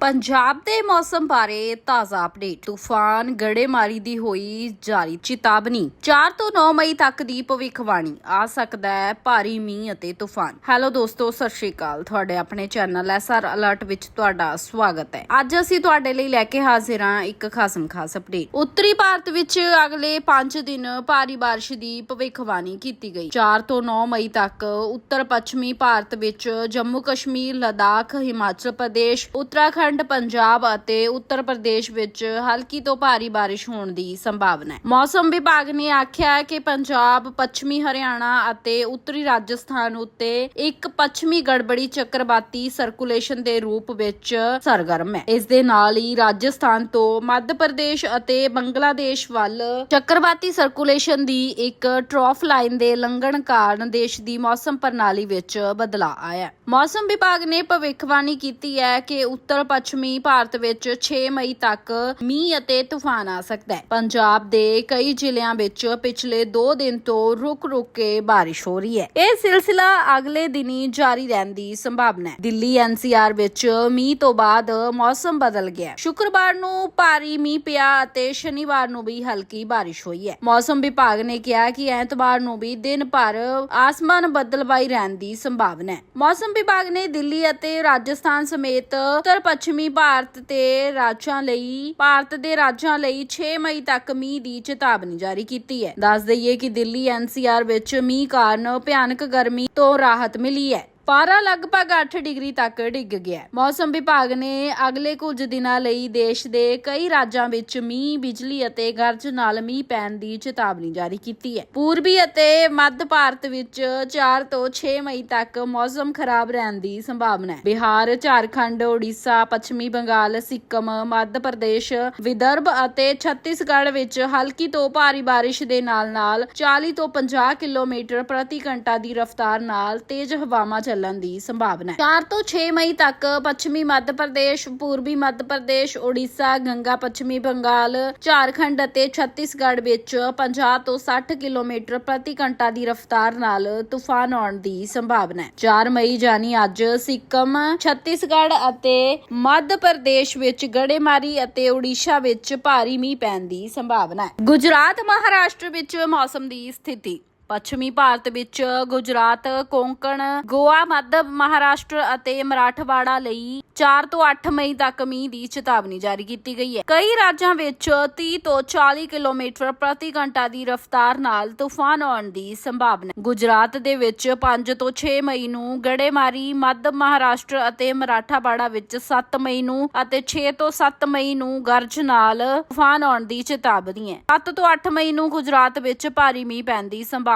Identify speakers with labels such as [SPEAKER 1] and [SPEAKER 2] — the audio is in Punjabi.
[SPEAKER 1] ਪੰਜਾਬ ਦੇ ਮੌਸਮ ਬਾਰੇ ਤਾਜ਼ਾ ਅਪਡੇਟ। ਤੂਫਾਨ ਗੜੇਮਾਰੀ ਦੀ ਹੋਈ ਜਾਰੀ ਚੇਤਾਵਨੀ। 4 ਤੋਂ 9 ਮਈ ਤੱਕ ਦੀ ਭਵਿੱਖਬਾਣੀ। ਆ ਸਕਦਾ ਹੈ ਭਾਰੀ ਮੀਂਹ ਅਤੇ ਤੂਫਾਨ। ਹੈਲੋ ਦੋਸਤੋ, ਸਤਿ ਸ਼੍ਰੀ ਅਕਾਲ। ਤੁਹਾਡੇ ਆਪਣੇ ਚੈਨਲ ਐਸਆਰ ਅਲਰਟ ਵਿੱਚ ਤੁਹਾਡਾ ਸਵਾਗਤ ਹੈ। ਅੱਜ ਅਸੀਂ ਤੁਹਾਡੇ ਲਈ ਲੈ ਕੇ ਹਾਜ਼ਰ ਹਾਂ ਇੱਕ ਖਾਸਮ ਖਾਸ ਅਪਡੇਟ। ਉੱਤਰੀ ਭਾਰਤ ਵਿੱਚ ਅਗਲੇ 5 ਦਿਨ ਭਾਰੀ ਬਾਰਿਸ਼ ਦੀ ਭਵਿੱਖਬਾਣੀ ਕੀਤੀ ਗਈ। 4 ਤੋਂ 9 ਮਈ ਤੱਕ ਉੱਤਰ ਪੱਛਮੀ ਭਾਰਤ ਵਿੱਚ ਜੰਮੂ ਕਸ਼ਮੀਰ ਲਦਾਖ, ਹਿਮਾਚਲ ਪ੍ਰਦੇਸ਼, ਉੱਤਰਾਖੰਡ ਪੰਜਾਬ ਅਤੇ ਉੱਤਰ ਪ੍ਰਦੇਸ਼ ਵਿੱਚ ਹਲਕੀ ਤੋਂ ਭਾਰੀ ਬਾਰਿਸ਼ ਹੋਣ ਦੀ ਸੰਭਾਵਨਾ ਹੈ। ਮੌਸਮ ਵਿਭਾਗ ਨੇ ਆਖਿਆ ਹੈ ਕਿ ਪੰਜਾਬ, ਪੱਛਮੀ ਹਰਿਆਣਾ ਅਤੇ ਉੱਤਰੀ ਰਾਜਸਥਾਨ ਉੱਤੇ ਇੱਕ ਪੱਛਮੀ ਗੜਬੜੀ ਚੱਕਰਵਾਤੀ ਸਰਕੂਲੇਸ਼ਨ ਦੇ ਰੂਪ ਵਿੱਚ ਸਰਗਰਮ ਹੈ। ਇਸ ਦੇ ਨਾਲ ਹੀ ਰਾਜਸਥਾਨ ਤੋਂ ਮੱਧ ਪ੍ਰਦੇਸ਼ ਅਤੇ ਬੰਗਲਾਦੇਸ਼ ਵੱਲ ਚੱਕਰਵਾਤੀ ਸਰਕੂਲੇਸ਼ਨ ਦੀ ਇੱਕ ਟ੍ਰੌਫ ਲਾਈਨ ਦੇ ਲੰਘਣ ਕਾਰਨ ਦੇਸ਼ ਦੀ ਮੌਸਮ ਪ੍ਰਣਾਲੀ ਵਿੱਚ ਬਦਲਾਅ ਆਇਆ ਮੌਸਮ ਵਿਭਾਗ ਨੇ ਭਵਿੱਖਬਾਣੀ ਕੀਤੀ ਹੈ ਕਿ ਉੱਤਰ ਪੱਛਮੀ ਭਾਰਤ ਵਿੱਚ 6 ਮਈ ਤੱਕ ਮੀਂਹ ਅਤੇ ਤੂਫਾਨ ਆ ਸਕਦਾ ਹੈ। ਪੰਜਾਬ ਦੇ ਕਈ ਜ਼ਿਲ੍ਹਿਆਂ ਵਿੱਚ ਪਿਛਲੇ 2 ਦਿਨ ਤੋਂ ਰੁਕ-ਰੁਕ ਕੇ ਬਾਰਿਸ਼ ਹੋ ਰਹੀ ਹੈ। ਇਹ ਸਿਲਸਿਲਾ ਅਗਲੇ ਦਿਨੀ ਜਾਰੀ ਰਹਿਣ ਦੀ ਸੰਭਾਵਨਾ ਹੈ। ਦਿੱਲੀ ਐਨਸੀਆਰ ਵਿੱਚ ਮੀਂਹ ਤੋਂ ਬਾਅਦ ਮੌਸਮ ਬਦਲ ਗਿਆ ਸ਼ੁੱਕਰਵਾਰ ਨੂੰ ਭਾਰੀ ਮੀਂਹ ਪਿਆ ਅਤੇ ਸ਼ਨੀਵਾਰ ਨੂੰ ਵੀ ਹਲਕੀ ਬਾਰਿਸ਼ ਹੋਈ ਹੈ। ਮੌਸਮ ਵਿਭਾਗ ਨੇ ਕਿਹਾ ਕਿ ਐਤਵਾਰ ਨੂੰ ਵੀ ਦਿਨ ਭਰ ਆਸਮਾਨ ਬੱਦਲਵਾਈ ਰਹਿਣ ਦੀ ਸੰਭਾਵਨਾ ਹੈ। ਮੌਸਮ ਵਿਭਾਗ ਨੇ ਦਿੱਲੀ ਅਤੇ ਰਾਜਸਥਾਨ ਸਮੇਤ ਉੱਤਰ ਪੱਛਮੀ ਭਾਰਤ ਤੇ ਰਾਜਾਂ ਲਈ, ਭਾਰਤ ਦੇ ਰਾਜਾਂ ਲਈ 6 ਮਈ ਤੱਕ ਮੀਂਹ ਦੀ ਚੇਤਾਵਨੀ ਜਾਰੀ ਕੀਤੀ ਹੈ। ਦੱਸ ਦਈਏ ਕਿ ਦਿੱਲੀ ਐਨਸੀਆਰ ਵਿੱਚ ਮੀਂਹ ਕਾਰਨ ਭਿਆਨਕ ਗਰਮੀ ਤੋਂ ਰਾਹਤ ਮਿਲੀ ਹੈ। ਪਾਰਾ ਲਗਭਗ 8 ਡਿਗਰੀ ਤੱਕ ਡਿੱਗ ਗਿਆ ਮੌਸਮ ਵਿਭਾਗ ਨੇ ਅਗਲੇ ਕੁਝ ਦਿਨਾਂ ਲਈ ਦੇਸ਼ ਦੇ ਕਈ ਰਾਜਾਂ ਵਿੱਚ ਮੀਂਹ, ਬਿਜਲੀ ਅਤੇ ਗਰਜ ਨਾਲ ਮੀਂਹ ਪੈਣ ਦੀ ਚੇਤਾਵਨੀ ਜਾਰੀ ਕੀਤੀ ਹੈ। ਪੂਰਬੀ ਅਤੇ ਮੱਧ ਭਾਰਤ ਵਿੱਚ 4 ਤੋਂ 6 ਮਈ ਤੱਕ ਮੌਸਮ ਖਰਾਬ ਰਹਿਣ ਦੀ ਸੰਭਾਵਨਾ ਹੈ। ਬਿਹਾਰ, ਝਾਰਖੰਡ, ਓਡੀਸ਼ਾ, ਪੱਛਮੀ ਬੰਗਾਲ, ਸਿੱਕਮ, ਮੱਧ ਪ੍ਰਦੇਸ਼, ਵਿਦਰਭ ਅਤੇ ਛੱਤੀਸਗੜ੍ਹ ਵਿੱਚ ਹਲਕੀ ਤੋਂ ਭਾਰੀ ਬਾਰਿਸ਼ ਦੇ ਨਾਲ-ਨਾਲ 40 ਤੋਂ 50 ਕਿਲੋਮੀਟਰ ਪ੍ਰਤੀ ਘੰਟਾ ਦੀ ਰਫ਼ਤਾਰ ਨਾਲ ਤੇਜ਼ ਹਵਾਵਾਂ ਚੱਲ ਚੱਲਣ ਦੀ ਸੰਭਾਵਨਾ ਹੈ। 4 ਤੋਂ 6 ਮਈ ਤੱਕ ਪੱਛਮੀ ਮੱਧ ਪ੍ਰਦੇਸ਼, ਪੂਰਬੀ ਮੱਧ ਪ੍ਰਦੇਸ਼ ਓਡੀਸ਼ਾ ਗੰਗਾ, ਪੱਛਮੀ ਬੰਗਾਲ, ਝਾਰਖੰਡ ਅਤੇ ਛੱਤੀਸਗੜ੍ਹ ਵਿੱਚ 50 ਤੋਂ 60 ਕਿਲੋਮੀਟਰ ਪ੍ਰਤੀ ਘੰਟਾ ਦੀ ਰਫ਼ਤਾਰ ਨਾਲ ਤੂਫਾਨ ਆਉਣ ਦੀ ਸੰਭਾਵਨਾ ਹੈ। 4 ਮਈ ਜਾਨੀ ਅੱਜ ਸਿੱਕਮ, ਛੱਤੀਸਗੜ੍ਹ ਅਤੇ ਮੱਧ ਪ੍ਰਦੇਸ਼ ਵਿੱਚ ਗੜੇਮਾਰੀ ਅਤੇ ਓਡੀਸ਼ਾ ਵਿੱਚ ਭਾਰੀ ਮੀਂਹ ਪੈਣ ਦੀ ਸੰਭਾਵਨਾ ਹੈ। ਗੁਜਰਾਤ, ਮਹਾਰਾਸ਼ਟਰ ਵਿੱਚ ਮੌਸਮ ਦੀ ਸਥਿਤੀ ਪੱਛਮੀ ਭਾਰਤ ਵਿੱਚ ਗੁਜਰਾਤ, ਕੋਂਕਣ, ਗੋਆ, ਮੱਧ ਮਹਾਰਾਸ਼ਟਰ ਅਤੇ ਮਰਾਠਵਾੜਾ ਲਈ 4 ਤੋਂ 8 ਮਈ ਤੱਕ ਮੀਂਹ ਦੀ ਚੇਤਾਵਨੀ ਜਾਰੀ ਕੀਤੀ ਗਈ ਹੈ। ਕਈ ਰਾਜਾਂ ਵਿੱਚ 30 ਤੋਂ 40 ਕਿਲੋਮੀਟਰ ਪ੍ਰਤੀ ਘੰਟਾ ਦੀ ਰਫ਼ਤਾਰ ਨਾਲ ਤੂਫਾਨ ਆਉਣ ਦੀ ਸੰਭਾਵਨਾ ਹੈ। ਗੁਜਰਾਤ ਦੇ ਵਿੱਚ 5 ਤੋਂ 6 ਮਈ ਨੂੰ ਗੜੇਮਾਰੀ, ਮੱਧ ਮਹਾਰਾਸ਼ਟਰ ਅਤੇ ਮਰਾਠਾਵਾੜਾ ਵਿੱਚ 7 ਮਈ ਨੂੰ ਅਤੇ 6 ਤੋਂ 7 ਮਈ ਨੂੰ ਗਰਜ ਨਾਲ ਤੂਫਾਨ ਆਉਣ ਦੀ ਚੇਤਾਵਨੀ ਹੈ। 7 ਤੋਂ 8 ਮਈ ਨੂੰ ਗੁਜਰਾਤ ਵਿੱਚ ਭਾਰੀ ਮੀਂਹ ਪੈਣ ਦੀ ਸੰਭਾਵਨਾ